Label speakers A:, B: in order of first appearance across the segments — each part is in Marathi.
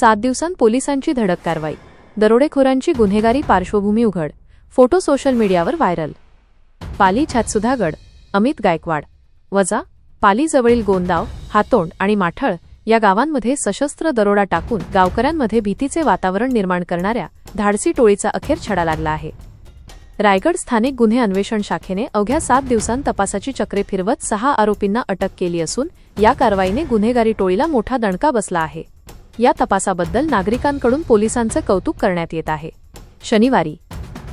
A: सात दिवसांत पोलिसांची धडक कारवाई. दरोडेखोरांची गुन्हेगारी पार्श्वभूमी उघड. फोटो सोशल मीडियावर व्हायरल. पाली छातसुधागड अमित गायकवाड. वजा पालीजवळील गोंदाव हातोंड आणि माठळ या गावांमध्ये सशस्त्र दरोडा टाकून गावकऱ्यांमध्ये भीतीचे वातावरण निर्माण करणाऱ्या धाडसी टोळीचा अखेर छडा लागला आहे. रायगड स्थानिक गुन्हे अन्वेषण शाखेने अवघ्या सात दिवसांत तपासाची चक्रे फिरवत सहा आरोपींना अटक केली असून या कारवाईने गुन्हेगारी टोळीला मोठा दणका बसला आहे. या तपासाबद्दल नागरिकांकडून पोलिसांचं कौतुक करण्यात येत आहे. शनिवारी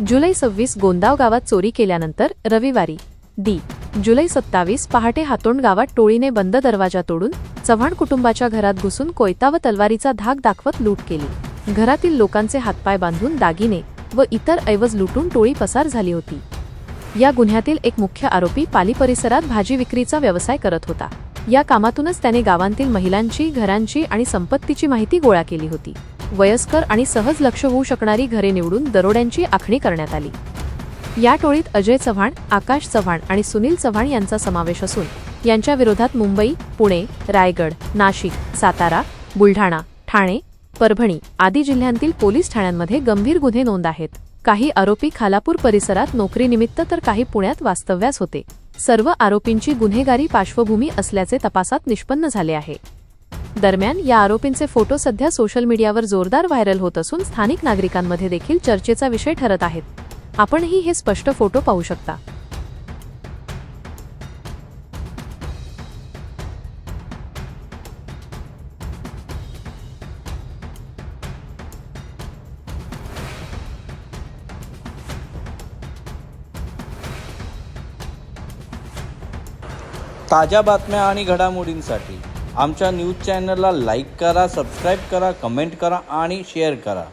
A: जुलै सव्वीस गोंदाव गावात चोरी केल्यानंतर रविवारी दी जुलै सत्तावीस पहाटे हातोंड गावात टोळीने बंद दरवाजा तोडून चव्हाण कुटुंबाच्या घरात घुसून कोयता व तलवारीचा धाक दाखवत लूट केली. घरातील लोकांचे हातपाय बांधून दागिने व इतर ऐवज लुटून टोळी पसार झाली होती. या गुन्ह्यातील एक मुख्य आरोपी पाली परिसरात भाजी विक्रीचा व्यवसाय करत होता. या कामातूनच त्याने गावांतील महिलांची घरांची आणि संपत्तीची माहिती गोळा केली होती. वयस्कर आणि सहज लक्ष होऊ शकणारी घरे निवडून दरोड्यांची आखणी करण्यात आली. या टोळीत अजय चव्हाण आकाश चव्हाण आणि सुनील चव्हाण यांचा समावेश असून यांच्या विरोधात मुंबई पुणे रायगड नाशिक सातारा बुलढाणा ठाणे परभणी आदी जिल्ह्यांतील पोलीस ठाण्यांमध्ये गंभीर गुन्हे नोंद आहेत. काही आरोपी खालापूर परिसरात नोकरीनिमित्त तर काही पुण्यात वास्तव्यास होते. सर्व आरोपींची गुन्हेगारी पार्श्वभूमी असल्याचे तपासात निष्पन्न झाले आहे. दरम्यान या आरोपींचे फोटो सध्या सोशल मीडियावर जोरदार व्हायरल होत असून स्थानिक नागरिकांमध्ये देखील चर्चेचा विषय ठरत आहेत. आपणही हे स्पष्ट फोटो पाहू शकता.
B: ताज्या बातम्या आणि घडामोडींसाठी आमच्या न्यूज चॅनलला लाईक करा सबस्क्राईब करा कमेंट करा आणि शेअर करा.